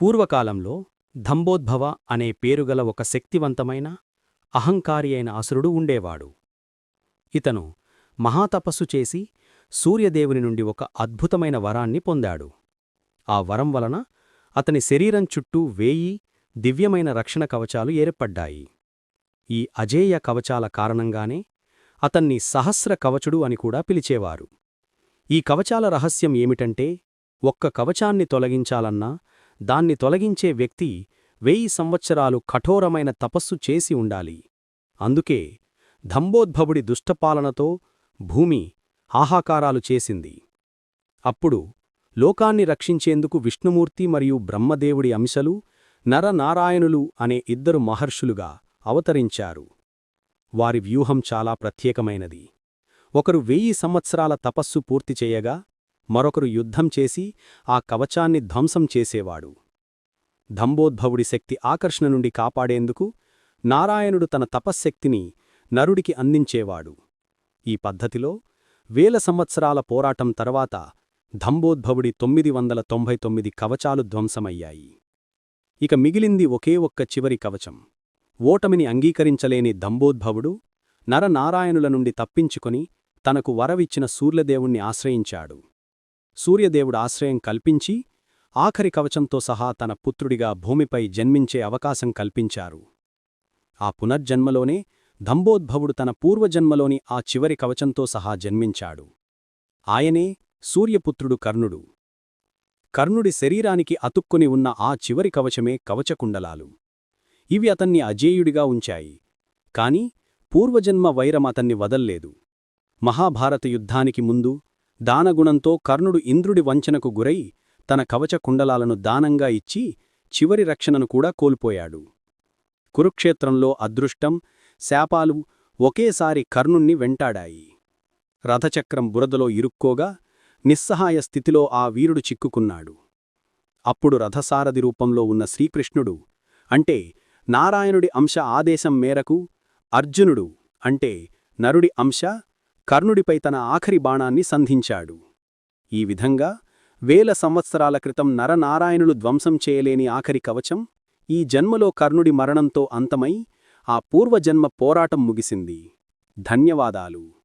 పూర్వకాలంలో ధంబోద్భవ అనే పేరుగల ఒక శక్తివంతమైన అహంకారి అయిన అసురుడు ఉండేవాడు. ఇతను మహాతపస్సు చేసి సూర్యదేవుని నుండి ఒక అద్భుతమైన వరాన్ని పొందాడు. ఆ వరం వలన అతని శరీరం చుట్టూ వేయి దివ్యమైన రక్షణ కవచాలు ఏర్పడ్డాయి. ఈ అజేయ కవచాల కారణంగానే అతన్ని సహస్ర కవచుడు అని కూడా పిలిచేవారు. ఈ కవచాల రహస్యం ఏమిటంటే ఒక్క కవచాన్ని తొలగించాలన్నా దాన్ని తొలగించే వ్యక్తి వెయ్యి సంవత్సరాలు కఠోరమైన తపస్సు చేసి ఉండాలి. అందుకే ధంబోద్భవుడి దుష్టపాలనతో భూమి హాహాకారాలు చేసింది. అప్పుడు లోకాన్ని రక్షించేందుకు విష్ణుమూర్తి మరియు బ్రహ్మదేవుడి అంశలు నరనారాయణులు అనే ఇద్దరు మహర్షులుగా అవతరించారు. వారి వ్యూహం చాలా ప్రత్యేకమైనది. ఒకరు వెయ్యి సంవత్సరాల తపస్సు పూర్తి చేయగా మరొకరు యుద్ధం చేసి ఆ కవచాన్ని ధ్వంసం చేసేవాడు. ధంబోద్భవుడి శక్తి ఆకర్షణ నుండి కాపాడేందుకు నారాయణుడు తన తపశ్శక్తిని నరుడికి అందించేవాడు. ఈ పద్ధతిలో వేల సంవత్సరాల పోరాటం తర్వాత ధంబోద్భవుడి తొమ్మిది వందల తొంభై తొమ్మిది కవచాలు ధ్వంసమయ్యాయి. ఇక మిగిలింది ఒకే ఒక్క చివరి కవచం. ఓటమిని అంగీకరించలేని దంబోద్భవుడు నరనారాయణుల నుండి తప్పించుకొని తనకు వరవిచ్చిన సూర్యదేవుణ్ణి ఆశ్రయించాడు. సూర్యదేవుడు ఆశ్రయం కల్పించి ఆఖరి కవచంతో సహా తన పుత్రుడిగా భూమిపై జన్మించే అవకాశం కల్పించారు. ఆ పునర్జన్మలోనే దంబోద్భవుడు తన పూర్వజన్మలోని ఆ చివరి కవచంతో సహా జన్మించాడు. ఆయనే సూర్యపుత్రుడు కర్ణుడు. కర్ణుడి శరీరానికి అతుక్కుని ఉన్న ఆ చివరి కవచమే కవచకుండలాలు. ఇవి అతన్ని అజేయుడిగా ఉంచాయి. కాని పూర్వజన్మ వైరం అతన్ని వదల్లేదు. మహాభారత యుద్ధానికి ముందు దానగుణంతో కర్ణుడు ఇంద్రుడి వంచనకు గురై తన కవచ కుండలాలను దానంగా ఇచ్చి చివరి రక్షణను కూడా కోల్పోయాడు. కురుక్షేత్రంలో అదృష్టం శాపాలు ఒకేసారి కర్ణుణ్ణి వెంటాడాయి. రథచక్రం బురదలో ఇరుక్కోగా నిస్సహాయ స్థితిలో ఆ వీరుడు చిక్కుకున్నాడు. అప్పుడు రథసారథి రూపంలో ఉన్న శ్రీకృష్ణుడు అంటే నారాయణుడి అంశ ఆదేశం మేరకు అర్జునుడు అంటే నరుడి అంశ కర్ణుడిపై తన ఆఖరి బాణాన్ని సంధించాడు. ఈ విధంగా వేల సంవత్సరాల క్రితం నరనారాయణులు ధ్వంసం చేయలేని ఆఖరి కవచం ఈ జన్మలో కర్ణుడి మరణంతో అంతమై ఆ పూర్వజన్మ పోరాటం ముగిసింది. ధన్యవాదాలు.